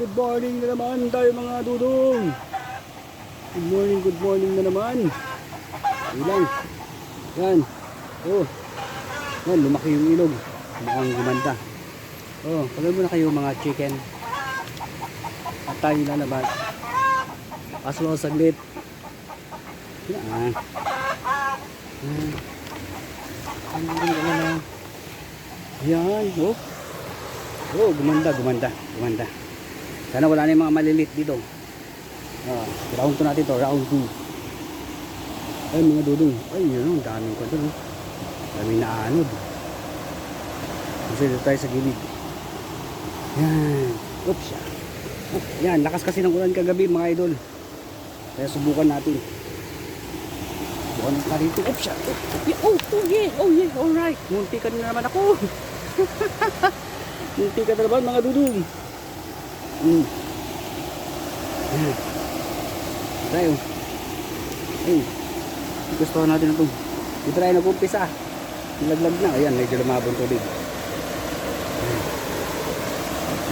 Good morning, na naman tayo mga dudong. Good morning, good morning na naman. Ilang. Yan. Oh. Yan, lumaki yung ilog. Mukhang gumanda. Oh, pagod mo na kayo mga chicken. At tayo lalabas. Paslo saglit. Yan. Yan. Ang ganda. Yan, oh. Oh, gumanda, gumanda, gumanda. Sana wala na yung mga malilit dito. Ah, round 2 natin to, round 2. Ay, mga dudong. Ay, yun, ang daming ko doon. Daming naanod. Kasi dito tayo sa gilid. Yan. Oops. Oh, yan, lakas kasi ng ulan kagabi mga idol. Kaya subukan natin. Subukan natin rito. Oops. Oh, oh yeah, oh yeah, alright. Munti ka na naman ako. Munti ka na naman mga dudong. Mm. Yan. Tayo. Ay. Gusto natin ito. Dito tayo nag-umpisa. Nilaglag na. Ayan, medyo lumabong tubig.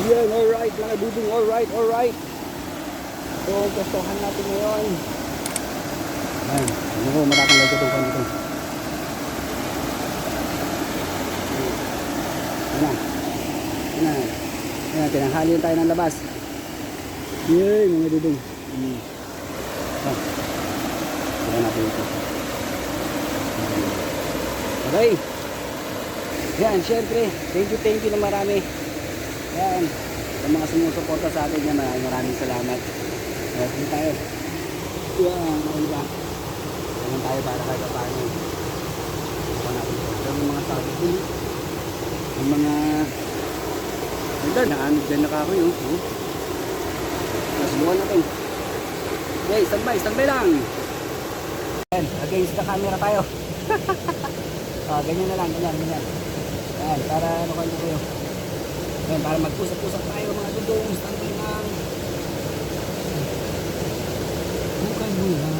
Yan, alright mga dudong. Alright, alright. So, gustuhan natin ngayon. Yan. Ano ko, matatanggal ko itong dito. Yan na. Yan na. Yan na, tinanghali tayo ng labas. Yay, mga dudong. Mm. Ah. Tignan natin ito. Okay. Yan, syempre, thank you, thank you na marami. Yan, sa mga sumusuporta sa atin yan, maraming salamat. Yes, dito tayo. Yan, okay ba? Naman tayo para kahit pa paano. Ito natin. Ito yung mga sabi ko. Yung mga... Ganda, naanod dyan na kahoy. Oh. Oh. Nasubukan natin. Okay, standby, standby lang. Yan, against the camera tayo. ah, ganyan na lang, ganyan, ganyan. Yan, para ano kayo kayo. Yan, para mag-usap-usap tayo mga dudong, standby lang. Bukay mo lang.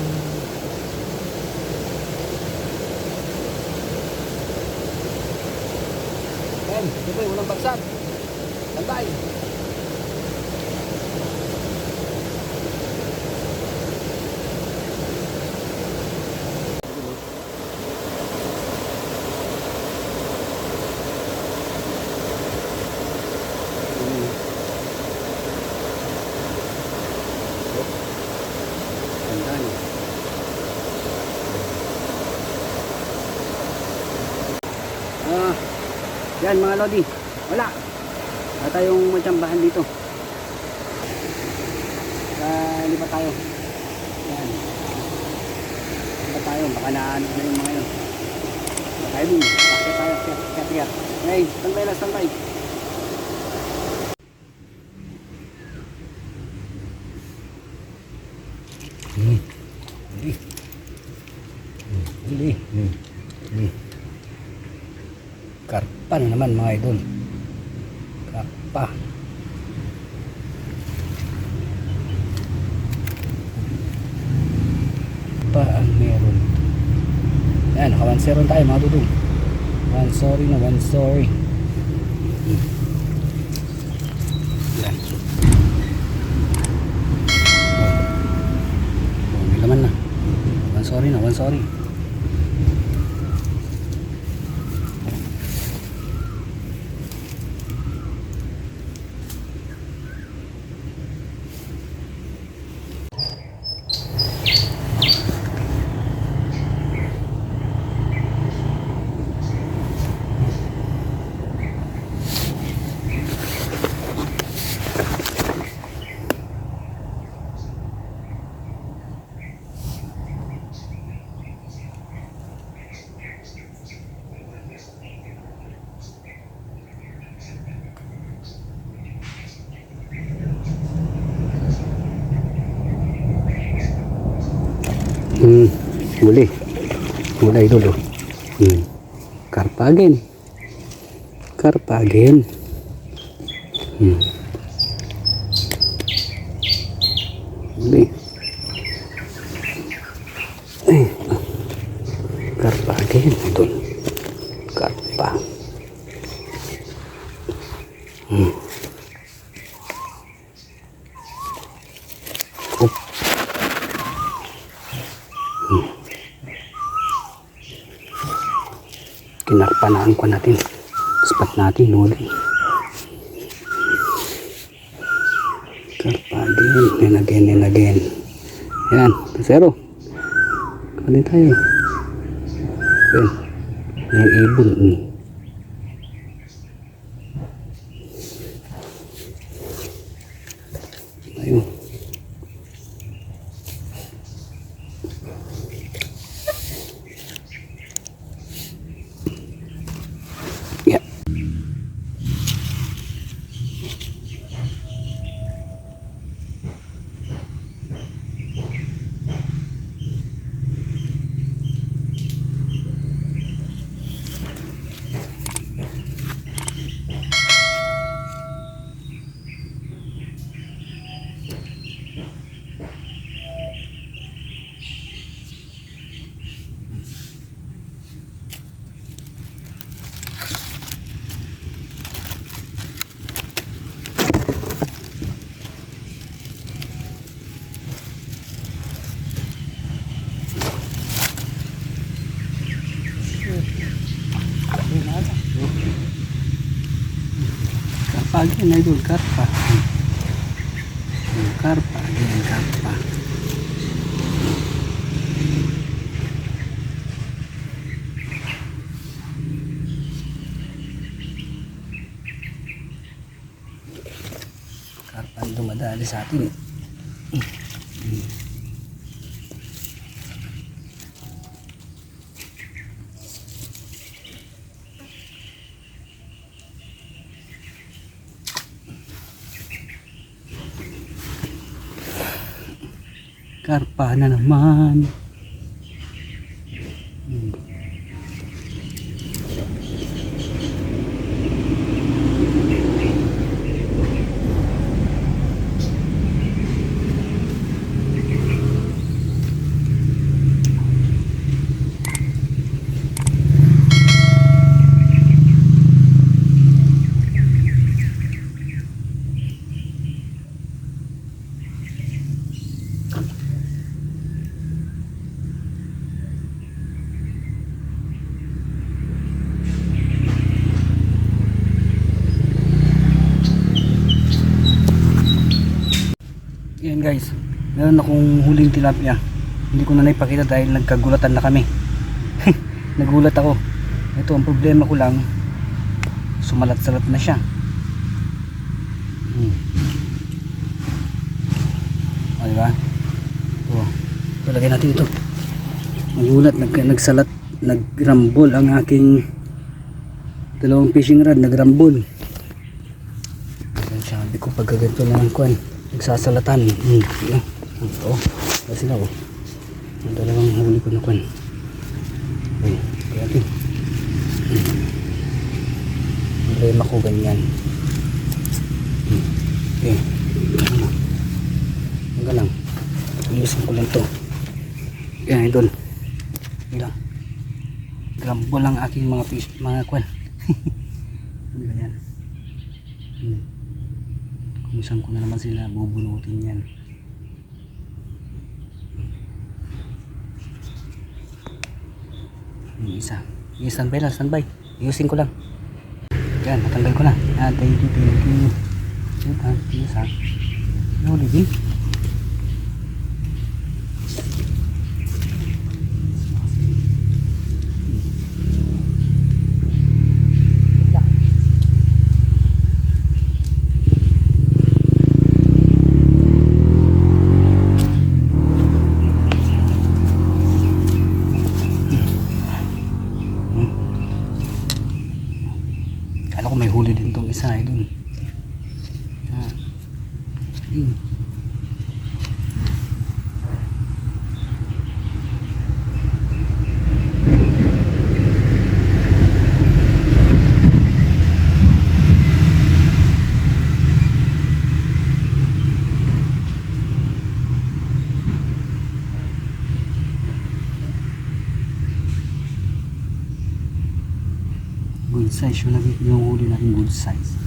Yan, ito walang bagsak. Standby. Ganda no? Ah, yan mga lodi. Wala. Tayong matsambahan dito. Ah, lipat tayo. Yan. Lipat tayo. Baka naano na yung mga yun. Baka tayo dun. Bakit tayo? Kaya, kaya. Hey, standby lang, standby. Hmm. Hindi. Hmm. Hindi. Hmm. Hmm. Karpa na naman mga idol. Karpa. Pa ang meron. Yan, naka 1-0 tayo mga dudong. One sorry na one sorry. Hmm. Yan. Oh, may laman na. One sorry na, one sorry. Huli. Huli idol oh. Hmm. Karpa again. Karpa again. Hmm. Huli. Eh. Karpa again idol. Karpa. Hmm. Ko natin. Spot natin huli karpa again and again and again. Yan zero. Kanin tayo. Yan yung ibon Karpa again, idol, karpa. Hmm, Karpa again, karpa. Karpa dumadali sa atin eh. Karpa na naman. Yan guys, meron akong huling tilapia. Hindi ko na naipakita dahil nagkagulatan na kami. Nagulat ako. Ito ang problema ko lang, sumalat-salat na siya. Hmm. O, diba? O, ito lagay natin ito. Nagulat, nag, nagsalat, nagrambol ang aking dalawang fishing rod, nagrambol. Sabi ko pag ganito na ang kwan nagsasalatan. Hmm. ito oh. sila oh. Ang dalawang huli ko na kwan. Okay kaya natin hmm. problema ko ganyan. Hmm. okay hanggang lang ayusin ko lang to. Yan idol. Yan. Grambo lang aking mga fish, mga kwan. Ano ba Kumisan ko na naman sila, bubunutin yan. Yung isa. Yung standby lang, standby. Ayusin ko lang. Yan, natanggal ko na. Ah, thank you, thank you. Thank you, sa. Ano, din? Good size yung, yung huli natin good size.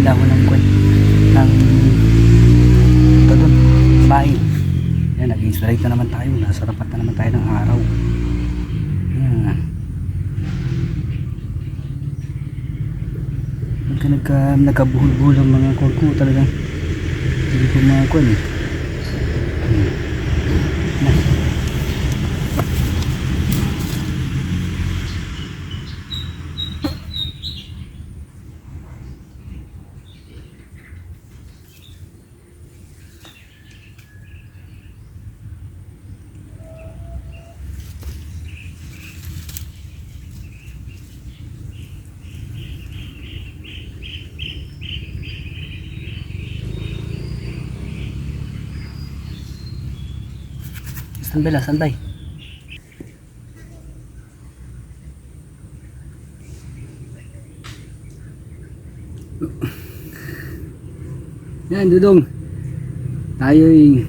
nila ako ng kwan ng ito doon bahay yan nag-installate na naman tayo nasa rapat na naman tayo ng araw. Yan Pagka nagka, nagkabuhol-buhol ang mga kwan ko talagang hindi ko mga kwan eh Standby lang, standby. Yan, Dudong. Tayo'y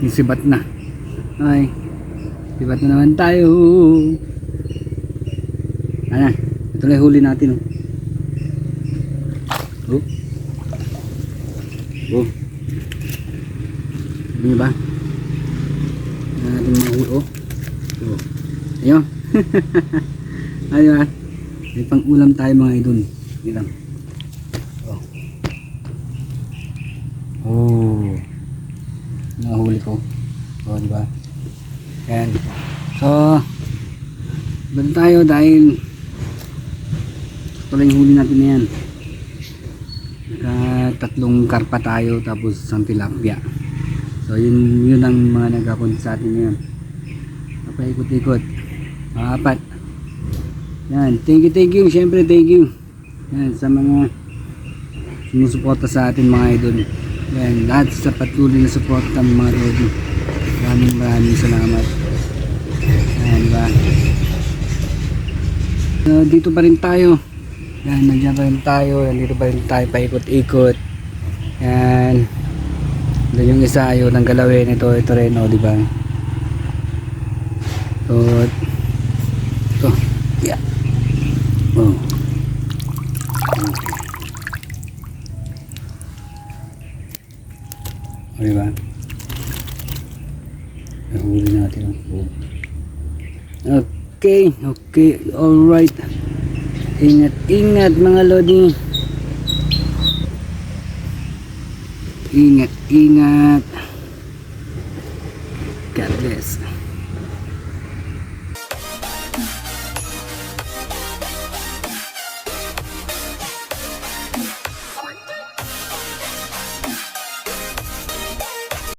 isibat na. Ay, sibat na naman tayo. Ano, ito na huli natin. Oh. Oh. Oh. Ano ba? Ano natin mga huli. Oh. Ayun. Ayun ah. May pang ulam tayo mga idol. Hindi lang. Oh. Oh. Nahuli ko. Oh, di ba? Yan. So, doon tayo dahil yung huli natin na yan. Naka tatlong karpa tayo tapos isang tilapia. So, yun, yun ang mga nagkakon sa atin ngayon. Papaikot-ikot. Apat. Yan. Thank you, thank you. Siyempre, thank you. Yan, sa mga sumusuporta sa atin mga idol. Yan, lahat sa patuloy na suporta mga Lodi. Maraming maraming salamat. Yan, diba? So, dito pa rin tayo. Yan, nandiyan pa rin tayo. Nandito pa rin tayo paikot-ikot. Yan. Doon yung isa ayaw ng galawin. Ito, ito rin, o, diba? So, ito. Yeah. Oh. O, diba? Nahuli natin. Oh. Okay, okay, alright. Ingat, ingat mga lodi. Ingat, ingat. God bless.